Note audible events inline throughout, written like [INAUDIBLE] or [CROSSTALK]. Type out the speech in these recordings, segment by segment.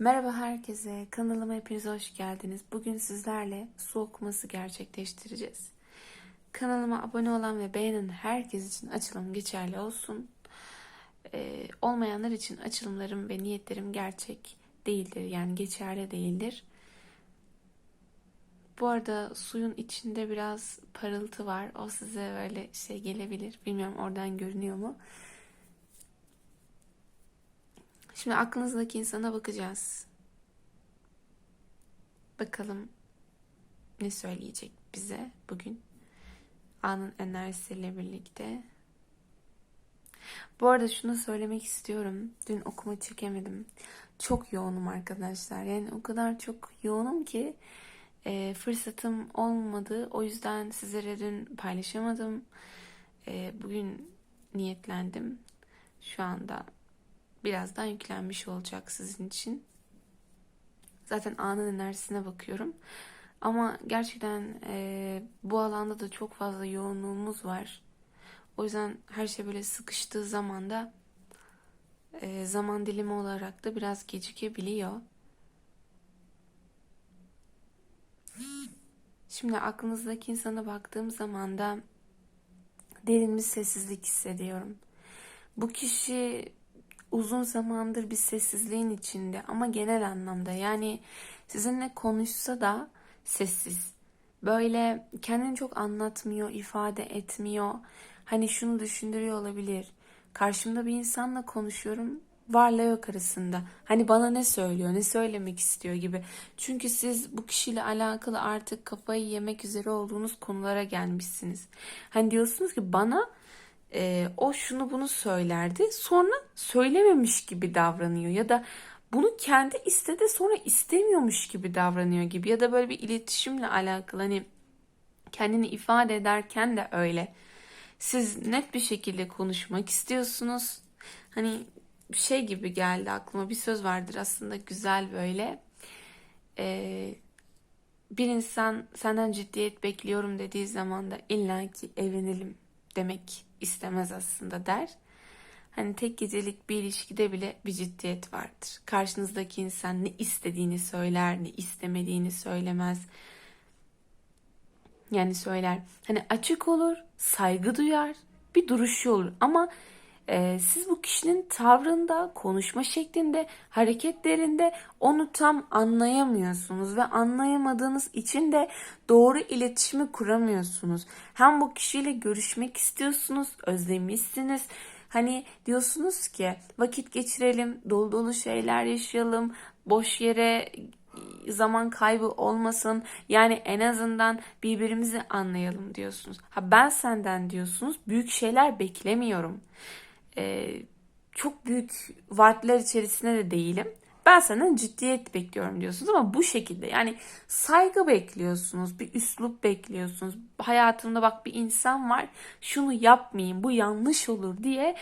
Merhaba herkese, kanalıma hepiniz hoş geldiniz. Bugün sizlerle su okuması gerçekleştireceğiz. Kanalıma abone olan ve beğenen herkes için açılım geçerli olsun. Ee, olmayanlar için açılımlarım ve niyetlerim gerçek değildir, yani geçerli değildir. Bu arada suyun içinde biraz parıltı var. O size böyle şey gelebilir. Bilmiyorum oradan görünüyor mu? Şimdi aklınızdaki insana bakacağız. Bakalım ne söyleyecek bize bugün. Anın enerjisiyle birlikte. Bu arada şunu söylemek istiyorum. Dün okuma çekemedim. Çok yoğunum arkadaşlar. Yani o kadar çok yoğunum ki e, fırsatım olmadı. O yüzden sizlere dün paylaşamadım. E, bugün niyetlendim. Şu anda birazdan yüklenmiş olacak sizin için. Zaten anın enerjisine bakıyorum. Ama gerçekten e, bu alanda da çok fazla yoğunluğumuz var. O yüzden her şey böyle sıkıştığı zaman da e, zaman dilimi olarak da biraz gecikebiliyor. Şimdi aklınızdaki insana baktığım zaman da derin bir sessizlik hissediyorum. Bu kişi uzun zamandır bir sessizliğin içinde ama genel anlamda yani sizinle konuşsa da sessiz. Böyle kendini çok anlatmıyor, ifade etmiyor. Hani şunu düşündürüyor olabilir. Karşımda bir insanla konuşuyorum varla yok arasında. Hani bana ne söylüyor, ne söylemek istiyor gibi. Çünkü siz bu kişiyle alakalı artık kafayı yemek üzere olduğunuz konulara gelmişsiniz. Hani diyorsunuz ki bana e, o şunu bunu söylerdi sonra söylememiş gibi davranıyor ya da bunu kendi istedi sonra istemiyormuş gibi davranıyor gibi ya da böyle bir iletişimle alakalı hani kendini ifade ederken de öyle. Siz net bir şekilde konuşmak istiyorsunuz. Hani şey gibi geldi aklıma bir söz vardır aslında güzel böyle. Ee, bir insan senden ciddiyet bekliyorum dediği zaman da illaki evlenelim demek istemez aslında der. Hani tek gecelik bir ilişkide bile bir ciddiyet vardır. Karşınızdaki insan ne istediğini söyler, ne istemediğini söylemez. Yani söyler. Hani açık olur, saygı duyar, bir duruşu olur. Ama e, siz bu kişinin tavrında, konuşma şeklinde, hareketlerinde onu tam anlayamıyorsunuz ve anlayamadığınız için de doğru iletişimi kuramıyorsunuz. Hem bu kişiyle görüşmek istiyorsunuz, özlemişsiniz. Hani diyorsunuz ki vakit geçirelim, dolu dolu şeyler yaşayalım, boş yere zaman kaybı olmasın. Yani en azından birbirimizi anlayalım diyorsunuz. Ha ben senden diyorsunuz. Büyük şeyler beklemiyorum e, çok büyük vaatler içerisinde de değilim. Ben senden ciddiyet bekliyorum diyorsunuz ama bu şekilde yani saygı bekliyorsunuz, bir üslup bekliyorsunuz. Hayatımda bak bir insan var şunu yapmayayım bu yanlış olur diye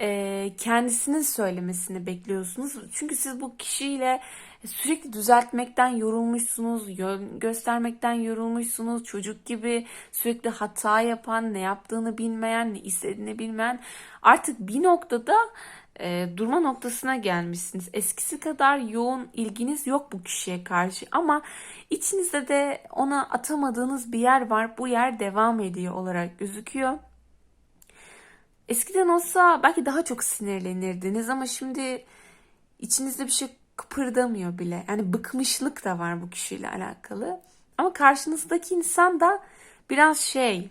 e, kendisinin söylemesini bekliyorsunuz. Çünkü siz bu kişiyle sürekli düzeltmekten yorulmuşsunuz, yön göstermekten yorulmuşsunuz. Çocuk gibi sürekli hata yapan, ne yaptığını bilmeyen, ne istediğini bilmeyen artık bir noktada e, durma noktasına gelmişsiniz. Eskisi kadar yoğun ilginiz yok bu kişiye karşı ama içinizde de ona atamadığınız bir yer var. Bu yer devam ediyor olarak gözüküyor. Eskiden olsa belki daha çok sinirlenirdiniz ama şimdi içinizde bir şey kıpırdamıyor bile. Yani bıkmışlık da var bu kişiyle alakalı. Ama karşınızdaki insan da biraz şey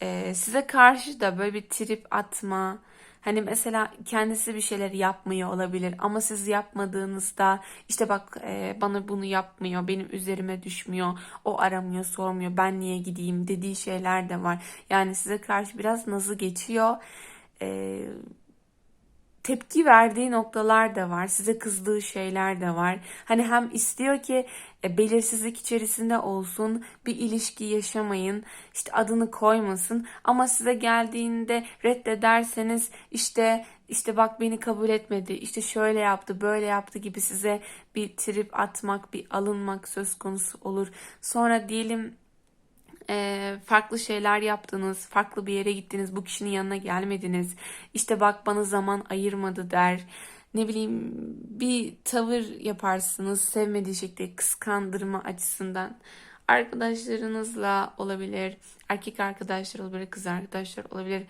e, size karşı da böyle bir trip atma, Hani mesela kendisi bir şeyler yapmıyor olabilir ama siz yapmadığınızda işte bak e, bana bunu yapmıyor, benim üzerime düşmüyor, o aramıyor, sormuyor, ben niye gideyim dediği şeyler de var. Yani size karşı biraz nazı geçiyor. E, tepki verdiği noktalar da var. Size kızdığı şeyler de var. Hani hem istiyor ki e, belirsizlik içerisinde olsun, bir ilişki yaşamayın, işte adını koymasın ama size geldiğinde reddederseniz işte işte bak beni kabul etmedi, işte şöyle yaptı, böyle yaptı gibi size bir trip atmak, bir alınmak söz konusu olur. Sonra diyelim e, farklı şeyler yaptınız, farklı bir yere gittiniz, bu kişinin yanına gelmediniz. İşte bak bana zaman ayırmadı der. ne bileyim bir tavır yaparsınız sevmediği şekilde kıskandırma açısından. Arkadaşlarınızla olabilir, erkek arkadaşlar olabilir, kız arkadaşlar olabilir,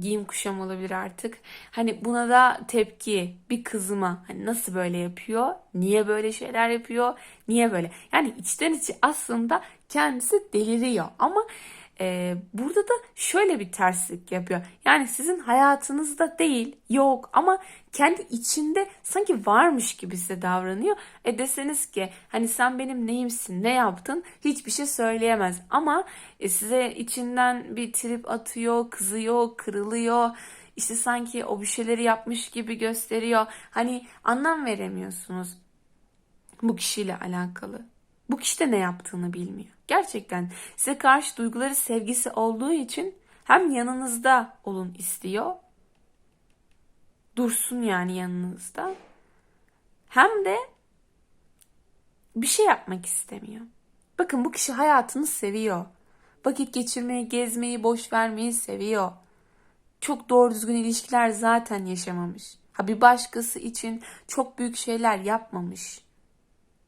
giyim kuşam olabilir artık. Hani buna da tepki bir kızıma hani nasıl böyle yapıyor, niye böyle şeyler yapıyor, niye böyle. Yani içten içe aslında kendisi deliriyor ama e, burada da şöyle bir terslik yapıyor. Yani sizin hayatınızda değil, yok ama kendi içinde sanki varmış gibi size davranıyor. E deseniz ki hani sen benim neyimsin, ne yaptın hiçbir şey söyleyemez. Ama e, size içinden bir trip atıyor, kızıyor, kırılıyor. İşte sanki o bir şeyleri yapmış gibi gösteriyor. Hani anlam veremiyorsunuz bu kişiyle alakalı. Bu kişi de ne yaptığını bilmiyor. Gerçekten size karşı duyguları sevgisi olduğu için hem yanınızda olun istiyor. Dursun yani yanınızda. Hem de bir şey yapmak istemiyor. Bakın bu kişi hayatını seviyor. Vakit geçirmeyi, gezmeyi, boş vermeyi seviyor. Çok doğru düzgün ilişkiler zaten yaşamamış. Ha bir başkası için çok büyük şeyler yapmamış.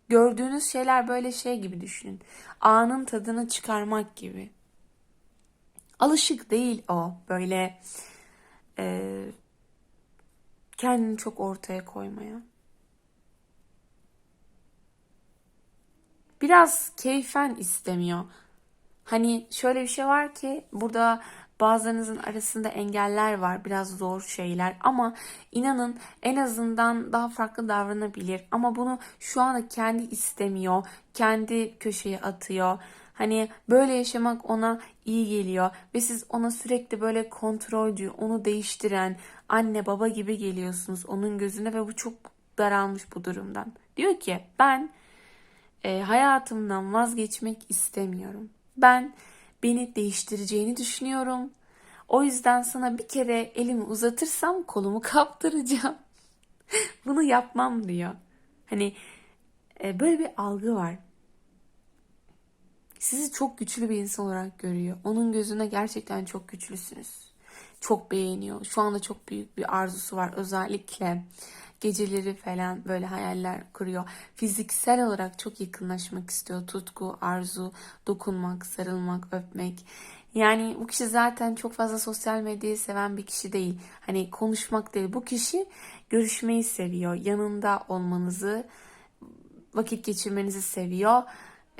Gördüğünüz şeyler böyle şey gibi düşünün. Anın tadını çıkarmak gibi. Alışık değil o böyle e, kendini çok ortaya koymaya. Biraz keyfen istemiyor. Hani şöyle bir şey var ki burada Bazılarınızın arasında engeller var, biraz zor şeyler ama inanın en azından daha farklı davranabilir. Ama bunu şu anda kendi istemiyor, kendi köşeye atıyor. Hani böyle yaşamak ona iyi geliyor ve siz ona sürekli böyle kontrolcü, onu değiştiren anne baba gibi geliyorsunuz onun gözüne ve bu çok daralmış bu durumdan. Diyor ki ben e, hayatımdan vazgeçmek istemiyorum. Ben beni değiştireceğini düşünüyorum. O yüzden sana bir kere elimi uzatırsam kolumu [LAUGHS] kaptıracağım. Bunu yapmam diyor. Hani e, böyle bir algı var. Sizi çok güçlü bir insan olarak görüyor. Onun gözüne gerçekten çok güçlüsünüz. Çok beğeniyor. Şu anda çok büyük bir arzusu var. Özellikle geceleri falan böyle hayaller kuruyor. Fiziksel olarak çok yakınlaşmak istiyor. Tutku, arzu, dokunmak, sarılmak, öpmek. Yani bu kişi zaten çok fazla sosyal medyayı seven bir kişi değil. Hani konuşmak değil. Bu kişi görüşmeyi seviyor. Yanında olmanızı, vakit geçirmenizi seviyor.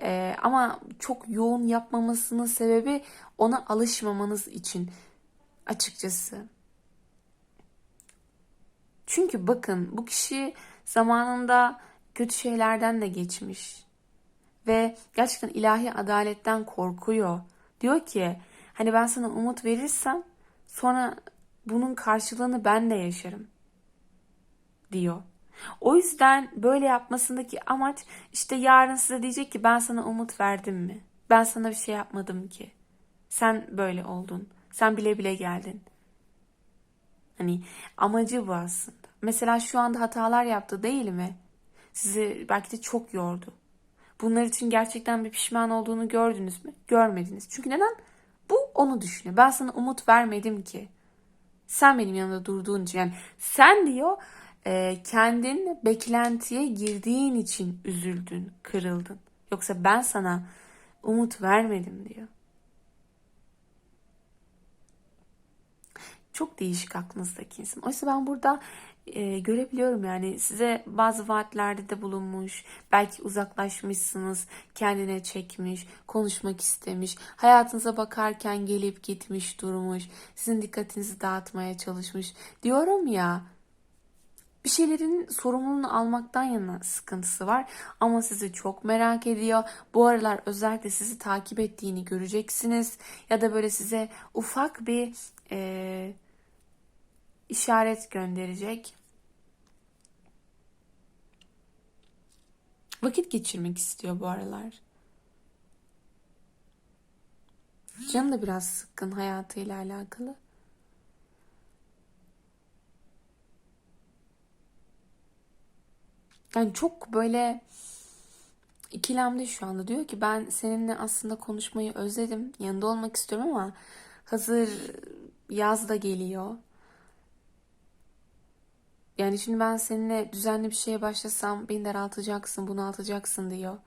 Ee, ama çok yoğun yapmamasının sebebi ona alışmamanız için açıkçası. Çünkü bakın bu kişi zamanında kötü şeylerden de geçmiş. Ve gerçekten ilahi adaletten korkuyor. Diyor ki hani ben sana umut verirsem sonra bunun karşılığını ben de yaşarım diyor. O yüzden böyle yapmasındaki amaç işte yarın size diyecek ki ben sana umut verdim mi? Ben sana bir şey yapmadım ki. Sen böyle oldun. Sen bile bile geldin. Hani amacı bu aslında. Mesela şu anda hatalar yaptı değil mi? Sizi belki de çok yordu. Bunlar için gerçekten bir pişman olduğunu gördünüz mü? Görmediniz. Çünkü neden? Bu onu düşünüyor. Ben sana umut vermedim ki. Sen benim yanımda durduğun için. Yani sen diyor e, kendin beklentiye girdiğin için üzüldün, kırıldın. Yoksa ben sana umut vermedim diyor. Çok değişik aklınızdaki insan. Oysa ben burada e, görebiliyorum yani size bazı vaatlerde de bulunmuş. Belki uzaklaşmışsınız, kendine çekmiş, konuşmak istemiş. Hayatınıza bakarken gelip gitmiş, durmuş. Sizin dikkatinizi dağıtmaya çalışmış. Diyorum ya bir şeylerin sorumluluğunu almaktan yana sıkıntısı var ama sizi çok merak ediyor. Bu aralar özellikle sizi takip ettiğini göreceksiniz ya da böyle size ufak bir e, işaret gönderecek. Vakit geçirmek istiyor bu aralar. Canı da biraz sıkkın hayatıyla alakalı. Yani çok böyle ikilemde şu anda. Diyor ki ben seninle aslında konuşmayı özledim. Yanında olmak istiyorum ama hazır yaz da geliyor. Yani şimdi ben seninle düzenli bir şeye başlasam beni daraltacaksın, bunaltacaksın diyor.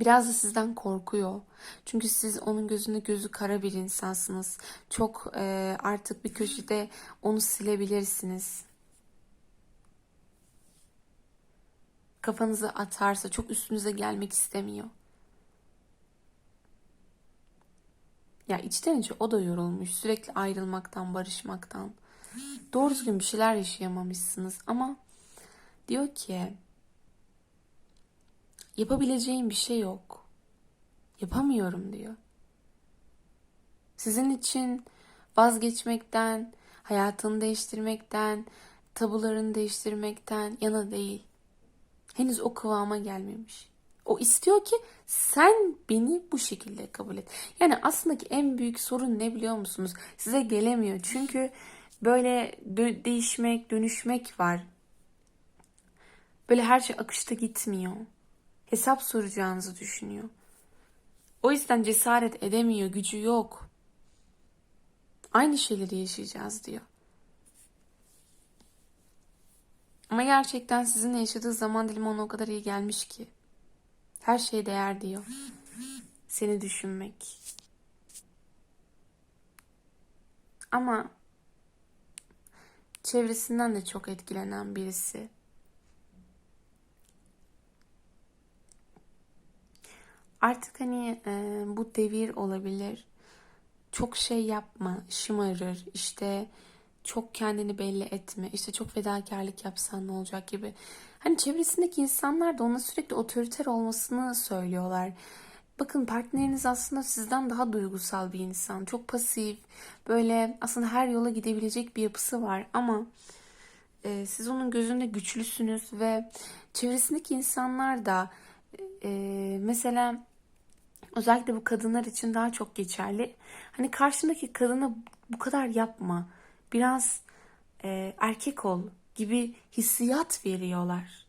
Biraz da sizden korkuyor. Çünkü siz onun gözünde gözü kara bir insansınız. Çok e, artık bir köşede onu silebilirsiniz. Kafanızı atarsa çok üstünüze gelmek istemiyor. Ya içten içe o da yorulmuş. Sürekli ayrılmaktan, barışmaktan. Doğru düzgün bir şeyler yaşayamamışsınız ama diyor ki yapabileceğim bir şey yok. Yapamıyorum diyor. Sizin için vazgeçmekten, hayatını değiştirmekten, tabularını değiştirmekten yana değil. Henüz o kıvama gelmemiş. O istiyor ki sen beni bu şekilde kabul et. Yani aslında ki en büyük sorun ne biliyor musunuz? Size gelemiyor. Çünkü böyle dö- değişmek, dönüşmek var. Böyle her şey akışta gitmiyor. Hesap soracağınızı düşünüyor. O yüzden cesaret edemiyor, gücü yok. Aynı şeyleri yaşayacağız diyor. Ama gerçekten sizinle yaşadığı zaman dilimi ona o kadar iyi gelmiş ki. Her şey değer diyor. Seni düşünmek. Ama çevresinden de çok etkilenen birisi. Artık hani e, bu devir olabilir. Çok şey yapma, şımarır, işte çok kendini belli etme, işte çok fedakarlık yapsan ne olacak gibi. Hani çevresindeki insanlar da ona sürekli otoriter olmasını söylüyorlar. Bakın partneriniz aslında sizden daha duygusal bir insan. Çok pasif, böyle aslında her yola gidebilecek bir yapısı var ama e, siz onun gözünde güçlüsünüz ve çevresindeki insanlar da e, mesela özellikle bu kadınlar için daha çok geçerli. Hani karşındaki kadına bu kadar yapma, biraz e, erkek ol gibi hissiyat veriyorlar.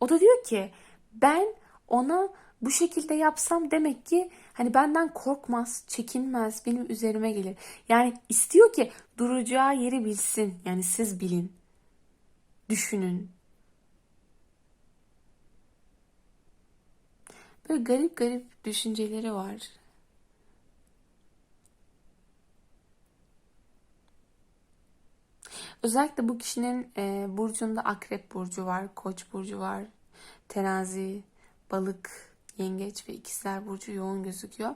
O da diyor ki ben ona bu şekilde yapsam demek ki hani benden korkmaz, çekinmez, benim üzerime gelir. Yani istiyor ki duracağı yeri bilsin. Yani siz bilin. Düşünün. Böyle garip garip düşünceleri var. Özellikle bu kişinin e, burcunda akrep burcu var, koç burcu var, terazi, balık, yengeç ve ikizler burcu yoğun gözüküyor.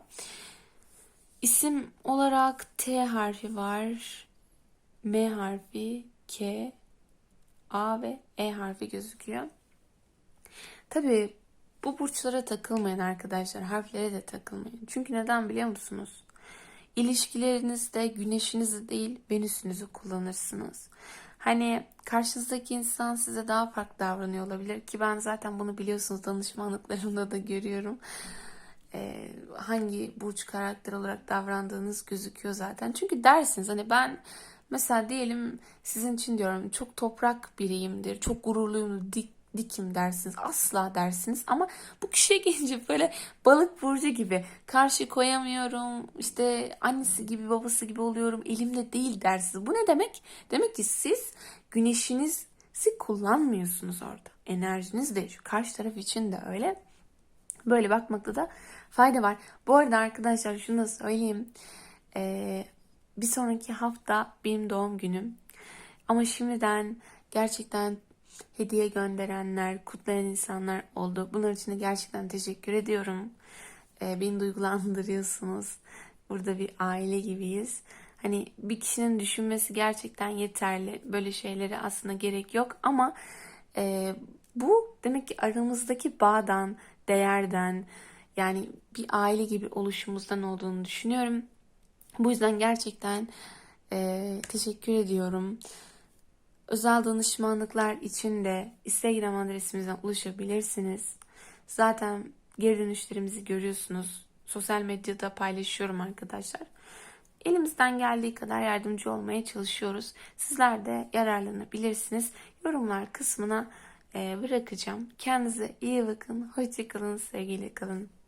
İsim olarak T harfi var, M harfi, K, A ve E harfi gözüküyor. Tabii bu burçlara takılmayın arkadaşlar, harflere de takılmayın. Çünkü neden biliyor musunuz? İlişkilerinizde güneşinizi değil venüsünüzü kullanırsınız. Hani karşınızdaki insan size daha farklı davranıyor olabilir ki ben zaten bunu biliyorsunuz danışmanlıklarımda da görüyorum. Ee, hangi burç karakter olarak davrandığınız gözüküyor zaten. Çünkü dersiniz hani ben mesela diyelim sizin için diyorum çok toprak biriyimdir, çok gururluyum, dik dikim dersiniz. Asla dersiniz. Ama bu kişiye gelince böyle balık burcu gibi karşı koyamıyorum. İşte annesi gibi babası gibi oluyorum. Elimde değil dersiniz. Bu ne demek? Demek ki siz güneşinizi kullanmıyorsunuz orada. Enerjiniz de şu karşı taraf için de öyle. Böyle bakmakta da fayda var. Bu arada arkadaşlar şunu da söyleyeyim. Ee, bir sonraki hafta benim doğum günüm. Ama şimdiden gerçekten hediye gönderenler, kutlayan insanlar oldu. Bunlar için de gerçekten teşekkür ediyorum. Ee, beni duygulandırıyorsunuz. Burada bir aile gibiyiz. Hani bir kişinin düşünmesi gerçekten yeterli. Böyle şeylere aslında gerek yok ama e, bu demek ki aramızdaki bağdan, değerden yani bir aile gibi oluşumuzdan olduğunu düşünüyorum. Bu yüzden gerçekten e, teşekkür ediyorum. Özel danışmanlıklar için de Instagram adresimizden ulaşabilirsiniz. Zaten geri dönüşlerimizi görüyorsunuz. Sosyal medyada paylaşıyorum arkadaşlar. Elimizden geldiği kadar yardımcı olmaya çalışıyoruz. Sizler de yararlanabilirsiniz. Yorumlar kısmına e, bırakacağım. Kendinize iyi bakın. Hoşçakalın. Sevgiyle kalın.